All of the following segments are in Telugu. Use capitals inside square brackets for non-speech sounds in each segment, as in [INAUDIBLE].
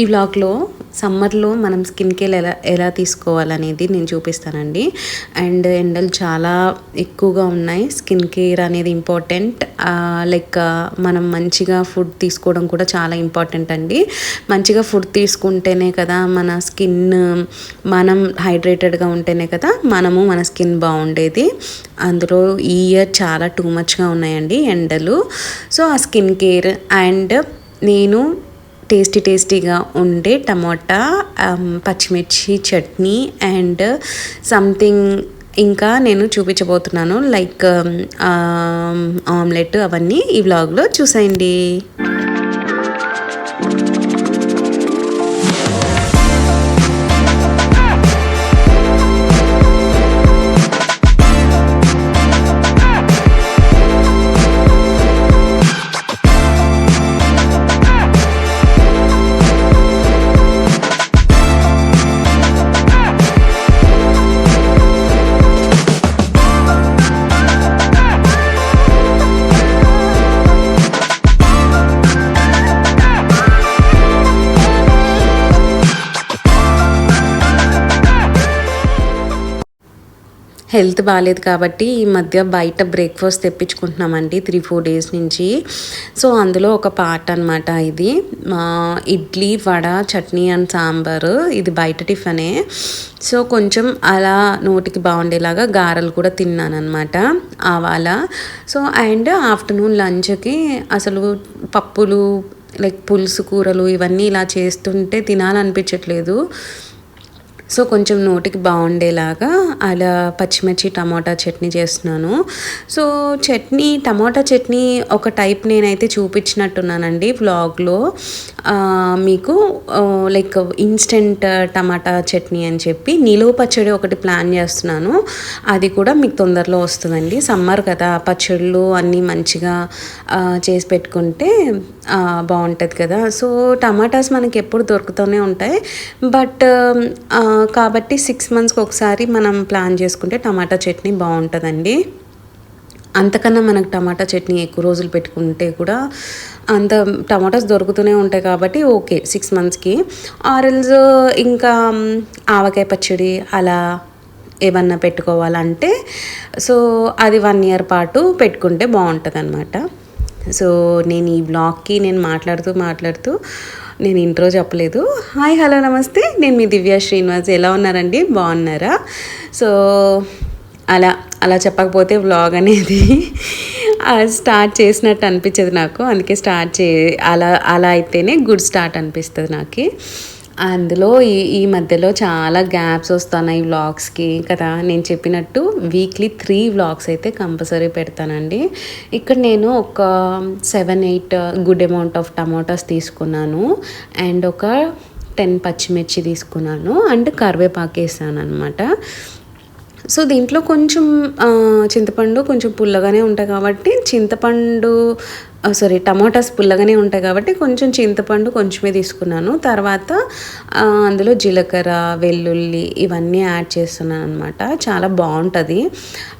ఈ వ్లాగ్లో సమ్మర్లో మనం స్కిన్ కేర్ ఎలా ఎలా తీసుకోవాలనేది నేను చూపిస్తానండి. అండ్ ఎండలు చాలా ఎక్కువగా ఉన్నాయి. స్కిన్ కేర్ అనేది ఇంపార్టెంట్ లైక్ మనం మంచిగా ఫుడ్ తీసుకోవడం కూడా చాలా ఇంపార్టెంట్ అండి. మంచిగా ఫుడ్ తీసుకుంటేనే కదా మన స్కిన్ మనం హైడ్రేటెడ్గా ఉంటేనే కదా మనము మన స్కిన్ బాగుండేది. అందులో ఈ ఇయర్ చాలా టూ మచ్గా ఉన్నాయండి ఎండలు. సో ఆ స్కిన్ కేర్ అండ్ నేను టేస్టీ టేస్టీగా ఉండే టమాటా um, పచ్చిమిర్చి చట్నీ అండ్ సంథింగ్ ఇంకా నేను చూపించబోతున్నాను. లైక్ ఆమ్లెట్ um, um, అవన్నీ ఈ వ్లాగ్లో చూసేయండి. హెల్త్ బాగాలేదు కాబట్టి ఈ మధ్య బయట బ్రేక్ఫాస్ట్ తెప్పించుకుంటున్నామండి త్రీ ఫోర్ డేస్ నుంచి. సో అందులో ఒక పార్ట్ అనమాట ఇది. ఇడ్లీ వడ చట్నీ అండ్ సాంబారు ఇది బయట టిఫనే. సో కొంచెం అలా నోటికి బాగుండేలాగా గారెలు కూడా తిన్నానమాట ఆవాల. సో అండ్ ఆఫ్టర్నూన్ లంచ్కి అసలు పప్పులు లైక్ పులుసు కూరలు ఇవన్నీ ఇలా చేస్తుంటే తినాలనిపించట్లేదు. సో కొంచెం నోటికి బాగుండేలాగా అలా పచ్చిమిర్చి టమాటా చట్నీ చేస్తున్నాను. సో చట్నీ టమాటా చట్నీ ఒక టైప్ నేనైతే చూపించినట్టున్నానండి వ్లాగ్లో. మీకు లైక్ ఇన్స్టెంట్ టమాటా చట్నీ అని చెప్పి నిలువ పచ్చడి ఒకటి ప్లాన్ చేస్తున్నాను. అది కూడా మీకు తొందరలో వస్తుందండి. సమ్మర్ కదా పచ్చళ్ళు అన్నీ మంచిగా చేసి పెట్టుకుంటే బాగుంటుంది కదా. సో టమాటాస్ మనకి ఎప్పుడు దొరుకుతూనే ఉంటాయి. బట్ కాబట్టి సిక్స్ మంత్స్కి ఒకసారి మనం ప్లాన్ చేసుకుంటే టమాటా చట్నీ బాగుంటుందండి. అంతకన్నా మనకు టమాటా చట్నీ ఎక్కువ రోజులు పెట్టుకుంటే కూడా అంత టమాటాస్ దొరుకుతూనే ఉంటాయి కాబట్టి ఓకే సిక్స్ మంత్స్కి. ఆరెల్స్ ఇంకా ఆవకాయ పచ్చడి అలా ఏమన్నా పెట్టుకోవాలంటే సో అది వన్ ఇయర్ పాటు పెట్టుకుంటే బాగుంటుంది అనమాట సో నేను ఈ బ్లాగ్కి నేను మాట్లాడుతూ మాట్లాడుతూ నేను ఇంట్రో చెప్పలేదు. హాయ్ హలో నమస్తే. నేను మీ దివ్య శ్రీనివాస్. ఎలా ఉన్నారండి? బాగున్నారా? సో అలా అలా చెప్పకపోతే వ్లాగ్ అనేది స్టార్ట్ చేసినట్టు అనిపించదు నాకు. అందుకే స్టార్ట్ చే అలా అలా అయితేనే గుడ్ స్టార్ట్ అనిపిస్తుంది నాకు. అందులో ఈ ఈ మధ్యలో చాలా గ్యాప్స్ వస్తున్నాయి వ్లాగ్స్కి కదా. నేను చెప్పినట్టు వీక్లీ త్రీ వ్లాగ్స్ అయితే కంపల్సరీ పెడతానండి. ఇక్కడ నేను ఒక seven eight good amount of tomatoes తీసుకున్నాను. అండ్ ఒక టెన్ పచ్చిమిర్చి తీసుకున్నాను. అండ్ కరివేపాకు వేసాను అనమాట సో దీంట్లో కొంచెం చింతపండు కొంచెం పుల్లగానే ఉంటాయి కాబట్టి చింతపండు సారీ టమాటాస్ పుల్లగానే ఉంటాయి కాబట్టి కొంచెం చింతపండు కొంచెమే తీసుకున్నాను. తర్వాత అందులో జీలకర్ర వెల్లుల్లి ఇవన్నీ యాడ్ చేస్తున్నాను అనమాట చాలా బాగుంటుంది.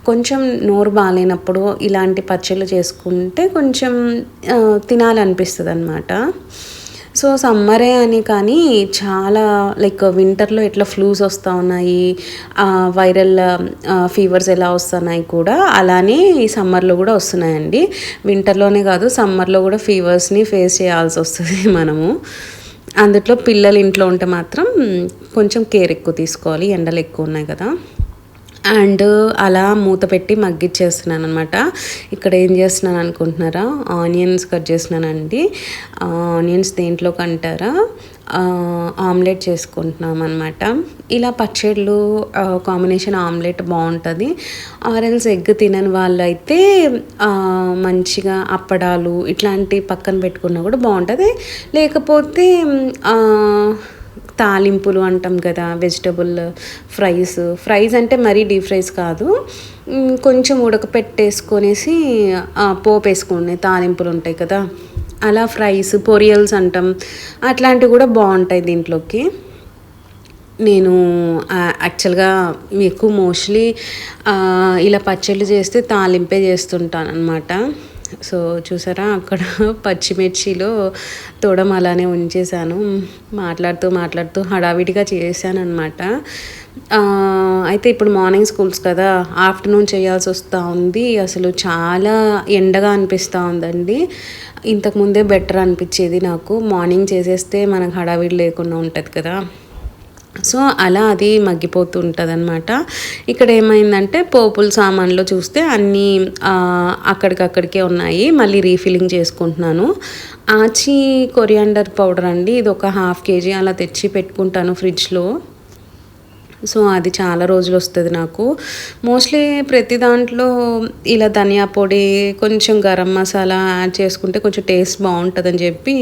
కొంచెం నోరు బాగాలేనప్పుడు ఇలాంటి పచ్చళ్ళు చేసుకుంటే కొంచెం తినాలనిపిస్తుంది అనమాట సో సమ్మరే అని కానీ చాలా లైక్ వింటర్లో ఎట్లా ఫ్లూస్ వస్తూ ఉన్నాయి వైరల్ ఫీవర్స్ ఎలా వస్తున్నాయి కూడా అలానే ఈ సమ్మర్లో కూడా వస్తున్నాయండి. వింటర్లోనే కాదు సమ్మర్లో కూడా ఫీవర్స్ని ఫేస్ చేయాల్సి వస్తుంది [LAUGHS] మనము. అందుట్లో పిల్లలు ఇంట్లో ఉంటే మాత్రం కొంచెం కేర్ ఎక్కువ తీసుకోవాలి ఎండలు ఎక్కువ ఉన్నాయి కదా. అండ్ అలా మూత పెట్టి మగ్గిచ్చేస్తున్నాను అనమాట ఇక్కడ ఏం చేస్తున్నాను అనుకుంటున్నారా ఆనియన్స్ కట్ చేస్తున్నానండి. ఆనియన్స్ దేంట్లోకి అంటారా? ఆమ్లెట్ చేసుకుంటున్నాం అనమాట ఇలా పచ్చళ్ళు కాంబినేషన్ ఆమ్లెట్ బాగుంటుంది. ఆరెల్స్ ఎగ్ తినని వాళ్ళు అయితే మంచిగా అప్పడాలు ఇట్లాంటి పక్కన పెట్టుకున్నా కూడా బాగుంటుంది. లేకపోతే తాలింపులు అంటాం కదా వెజిటబుల్ ఫ్రైస్ ఫ్రైస్ అంటే మరీ డీప్ ఫ్రైస్ కాదు. కొంచెం ఉడకపెట్టేసుకొనేసి పోపు వేసుకునే తాలింపులు ఉంటాయి కదా. అలా ఫ్రైస్ పొరియల్స్ అంటాం. అట్లాంటివి కూడా బాగుంటాయి దీంట్లోకి. నేను యాక్చువల్గా ఎక్కువ మోస్ట్లీ ఇలా పచ్చళ్ళు చేస్తే తాలింపే చేస్తుంటాను అనమాట సో చూసారా? అక్కడ పచ్చిమిర్చిలో తోడం అలానే ఉంచేసాను మాట్లాడుతూ మాట్లాడుతూ హడావిడిగా చేశాను అనమాట అయితే ఇప్పుడు మార్నింగ్ స్కూల్స్ కదా ఆఫ్టర్నూన్ చేయాల్సి వస్తూ ఉంది. అసలు చాలా ఎండగా అనిపిస్తూ ఉందండి. ఇంతకుముందే బెటర్ అనిపించేది నాకు. మార్నింగ్ చేసేస్తే మనకు హడావిడి లేకుండా ఉంటుంది కదా. సో అలా అది మగ్గిపోతూ ఉంటుంది అనమాట ఇక్కడ ఏమైందంటే పోపుల సామాన్లో చూస్తే అన్నీ అక్కడికక్కడికే ఉన్నాయి. మళ్ళీ రీఫిల్లింగ్ చేసుకుంటున్నాను. ఆచి కొరియాండర్ పౌడర్ అండి. ఇది ఒక హాఫ్ కేజీ అలా తెచ్చి పెట్టుకుంటాను ఫ్రిడ్జ్లో. సో అది చాలా రోజులు వస్తుంది నాకు. మోస్ట్లీ ప్రతి దాంట్లో ఇలా ధనియా పొడి కొంచెం గరం మసాలా యాడ్ చేసుకుంటే కొంచెం టేస్ట్ బాగుంటుందని చెప్పి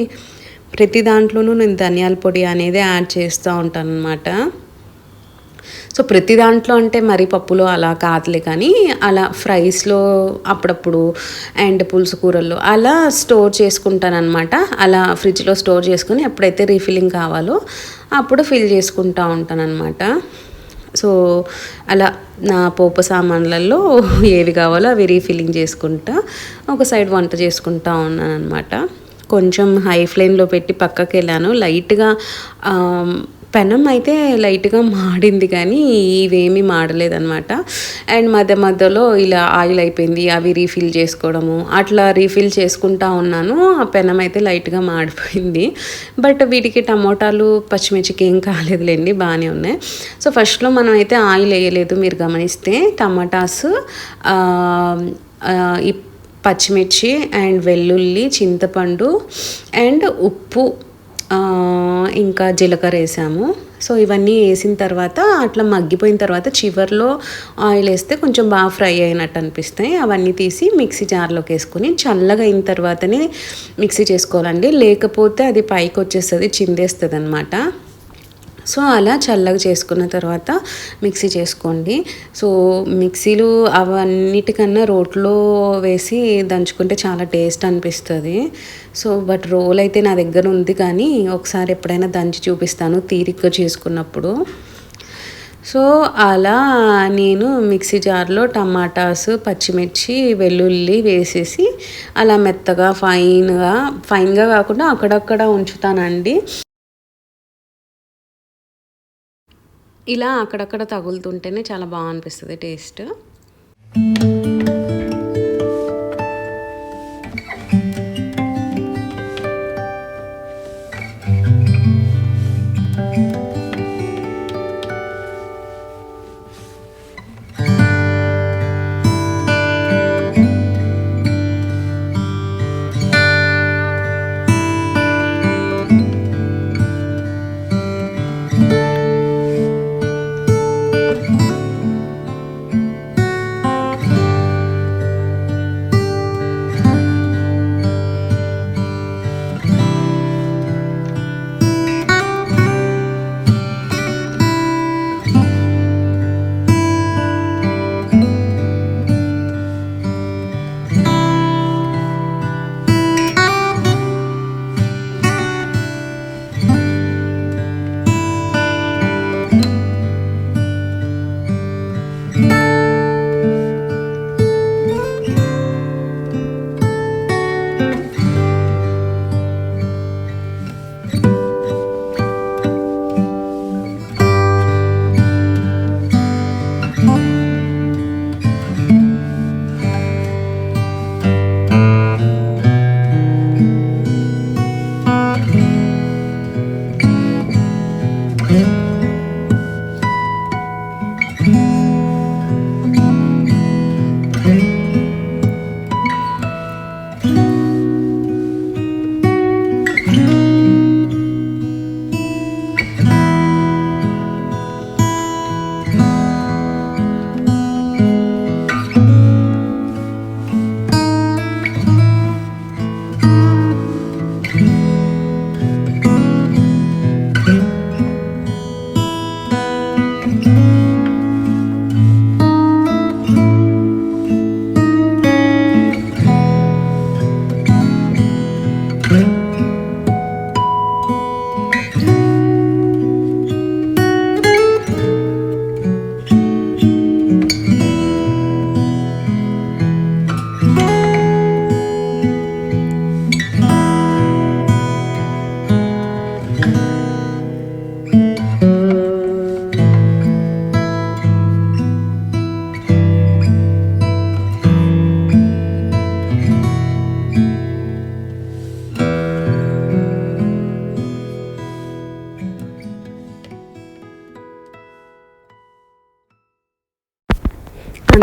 ప్రతి దాంట్లోనూ నేను ధనియాల పొడి అనేది యాడ్ చేస్తూ ఉంటాను అనమాట సో ప్రతి దాంట్లో అంటే మరి పప్పులో అలా కాదులే కానీ అలా ఫ్రైస్లో అప్పుడప్పుడు అండ్ పులుసు కూరల్లో అలా స్టోర్ చేసుకుంటాను అనమాట అలా ఫ్రిడ్జ్లో స్టోర్ చేసుకుని ఎప్పుడైతే రీఫిల్లింగ్ కావాలో అప్పుడు ఫిల్ చేసుకుంటూ ఉంటానమాట సో అలా నా పోపు సామాన్లలో ఏవి కావాలో అవి రీఫిల్లింగ్ చేసుకుంటా ఒక సైడ్ వంట చేసుకుంటా ఉన్నాను అనమాట కొంచెం హై ఫ్లేమ్లో పెట్టి పక్కకి వెళ్ళాను లైట్గా పెనం అయితే లైట్గా మాడింది కానీ ఇవేమీ మాడలేదనమాట అండ్ మధ్య మధ్యలో ఇలా ఆయిల్ అయిపోయింది అవి రీఫిల్ చేసుకోవడము. అట్లా రీఫిల్ చేసుకుంటా ఉన్నాను. ఆ పెనం అయితే లైట్గా మాడిపోయింది. బట్ వీటికి టమోటాలు పచ్చిమిర్చికి ఏం కాలేదులేండి బాగానే ఉన్నాయి. సో ఫస్ట్లో మనం అయితే ఆయిల్ వేయలేదు మీరు గమనిస్తే. టమాటాస్ ఈ పచ్చిమిర్చి అండ్ వెల్లుల్లి చింతపండు అండ్ ఉప్పు ఇంకా జీలకర్ర వేసాము. సో ఇవన్నీ వేసిన తర్వాత అట్లా మగ్గిపోయిన తర్వాత చివరిలో ఆయిల్ వేస్తే కొంచెం బాగా ఫ్రై అయినట్టు అనిపిస్తాయి. అవన్నీ తీసి మిక్సీ జార్లోకి వేసుకొని చల్లగా అయిన తర్వాతనే మిక్సీ చేసుకోవాలండి. లేకపోతే అది పైకి వచ్చేస్తుంది చిందేస్తుంది అనమాట సో అలా చల్లగా చేసుకున్న తర్వాత మిక్సీ చేసుకోండి. సో మిక్సీలు అవన్నిటికన్నా రోట్లో వేసి దంచుకుంటే చాలా టేస్ట్ అనిపిస్తుంది. సో బట్ రోల్ అయితే నా దగ్గర ఉంది కానీ ఒకసారి ఎప్పుడైనా దంచి చూపిస్తాను తీరిగ్గా చేసుకున్నప్పుడు. సో అలా నేను మిక్సీ జార్లో టమాటాస్ పచ్చిమిర్చి వెల్లుల్లి వేసేసి అలా మెత్తగా ఫైన్గా ఫైన్గా కాకుండా అక్కడక్కడ ఉంచుతానండి. ఇలా అక్కడక్కడ తగులుతుంటేనే చాలా బాగా అనిపిస్తుంది టేస్ట్.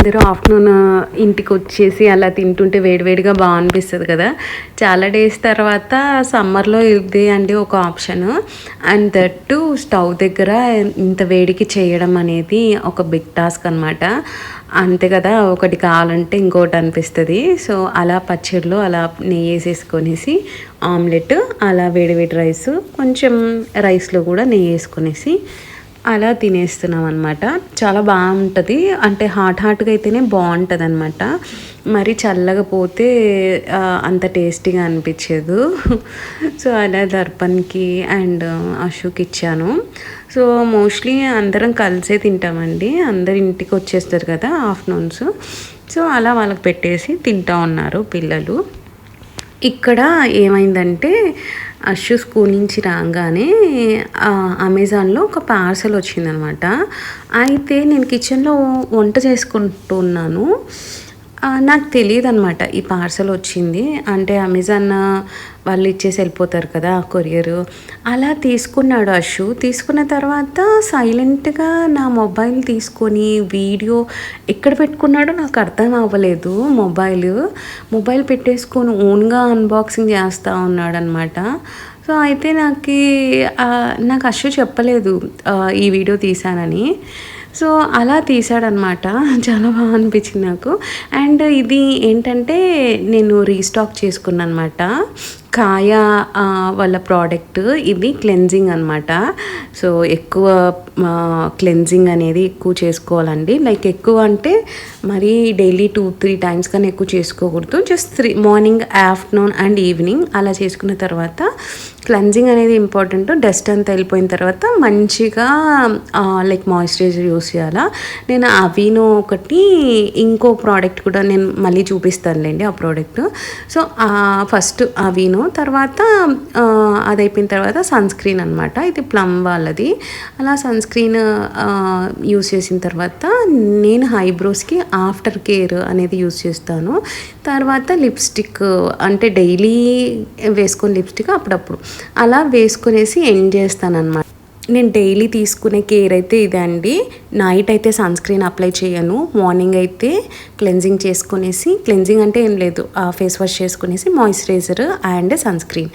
అందరూ ఆఫ్టర్నూన్ ఇంటికి వచ్చేసి అలా తింటుంటే వేడివేడిగా బాగా అనిపిస్తుంది కదా. చాలా డేస్ తర్వాత సమ్మర్లో ఇది అండి ఒక ఆప్షన్. అండ్ దట్టు స్టవ్ దగ్గర ఇంత వేడికి చేయడం అనేది ఒక బిగ్ టాస్క్ అనమాట అంతే కదా ఒకటి కావాలంటే ఇంకోటి అనిపిస్తుంది. సో అలా పచ్చడిలో అలా నెయ్యి వేసేసుకొనేసి ఆమ్లెట్ అలా వేడివేడి రైస్ కొంచెం రైస్లో కూడా నెయ్యి వేసుకొనేసి అలా తినేస్తున్నాం అనమాట చాలా బాగుంటుంది. అంటే హాట్ హాట్గా అయితేనే బాగుంటుంది అనమాట మరి చల్లగా పోతే అంత టేస్టీగా అనిపించదు. [LAUGHS] సో అలా దర్పణ్కి అండ్ అశోక్ ఇచ్చాను. సో మోస్ట్లీ అందరం కలిసే తింటామండి. అందరు ఇంటికి వచ్చేస్తారు కదా ఆఫ్టర్నూన్స్. సో అలా వాళ్ళకి పెట్టేసి తింటా ఉన్నారు పిల్లలు. ఇక్కడ ఏమైందంటే అషు స్కూల్ నుంచి రాగానే అమెజాన్లో ఒక పార్సల్ వచ్చిందనమాట. అయితే నేను కిచెన్లో వంట చేసుకుంటున్నాను. నాకు తెలియదు అనమాట ఈ పార్సల్ వచ్చింది. అంటే అమెజాన్ వాళ్ళు ఇచ్చేసి వెళ్ళిపోతారు కదా కొరియర్. అలా తీసుకున్నాడు అషు తీసుకున్న తర్వాత సైలెంట్గా నా మొబైల్ తీసుకొని వీడియో ఎక్కడ పెట్టుకున్నాడో నాకు అర్థం అవ్వలేదు మొబైల్. మొబైల్ పెట్టేసుకొని ఓన్గా అన్బాక్సింగ్ చేస్తూ ఉన్నాడనమాట సో అయితే నాకు నాకు అషు చెప్పలేదు ఈ వీడియో తీశానని. సో అలా తీసాడనమాట చాలా బాగా అనిపించింది నాకు. అండ్ ఇది ఏంటంటే నేను రీస్టాక్ చేసుకున్నాను అనమాట కాయ వాళ్ళ ప్రోడక్ట్ ఇది క్లెన్జింగ్ అనమాట సో ఎక్కువ క్లెన్జింగ్ అనేది ఎక్కువ చేసుకోవాలండి. లైక్ ఎక్కువ అంటే మరి డైలీ టూ త్రీ టైమ్స్ కానీ ఎక్కువ చేసుకోకూడదు. Just three morning afternoon and evening అలా చేసుకున్న తర్వాత క్లెన్జింగ్ అనేది ఇంపార్టెంట్ డస్ట్ అంతా వెళ్ళిపోయిన తర్వాత మంచిగా లైక్ మాయిశ్చరైజర్ యూస్ చేయాలా. నేను అవినో ఒకటి ఇంకో ప్రోడక్ట్ కూడా నేను మళ్ళీ చూపిస్తానులేండి ఆ ప్రోడక్ట్ సో ఫస్ట్ అవినో తర్వాత అది అయిపోయిన తర్వాత సన్ స్క్రీన్ అనమాట ఇది ప్లమ్ వాళ్ళది. అలా సన్ స్క్రీన్ యూస్ చేసిన తర్వాత నేను హైబ్రోస్కి ఆఫ్టర్ కేర్ అనేది యూస్ చేస్తాను. తర్వాత లిప్స్టిక్ అంటే డైలీ వేసుకొని లిప్స్టిక్ అప్పుడప్పుడు. అలా వేసుకునేసి ఎండ్ చేస్తాను అనమాట నేను డైలీ తీసుకునే కేర్ అయితే ఇదే అండి. నైట్ అయితే సన్ స్క్రీన్ అప్లై చేయను. మార్నింగ్ అయితే క్లెన్జింగ్ చేసుకునేసి క్లెన్జింగ్ అంటే ఏం లేదు. ఫేస్ వాష్ చేసుకునేసి moisturiser and sunscreen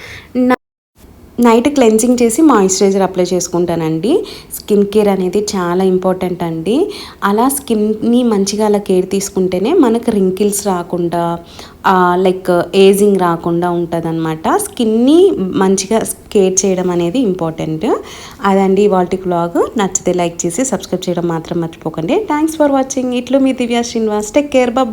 night cleansing చేసి మాయిశ్చరైజర్ అప్లై చేసుకుంటానండి. స్కిన్ కేర్ అనేది చాలా ఇంపార్టెంట్ అండి. అలా స్కిన్ని మంచిగా అలా కేర్ తీసుకుంటేనే మనకు రింకిల్స్ రాకుండా లైక్ ఏజింగ్ రాకుండా ఉంటుంది అనమాట స్కిన్ని మంచిగా కేర్ చేయడం అనేది ఇంపార్టెంట్. అదండి వాటి బ్లాగ్ నచ్చితే లైక్ చేసి సబ్స్క్రైబ్ చేయడం మాత్రం మర్చిపోకండి. థ్యాంక్స్ ఫర్ వాచింగ్ ఇట్లు మీ Divya Srinivas. Take care bye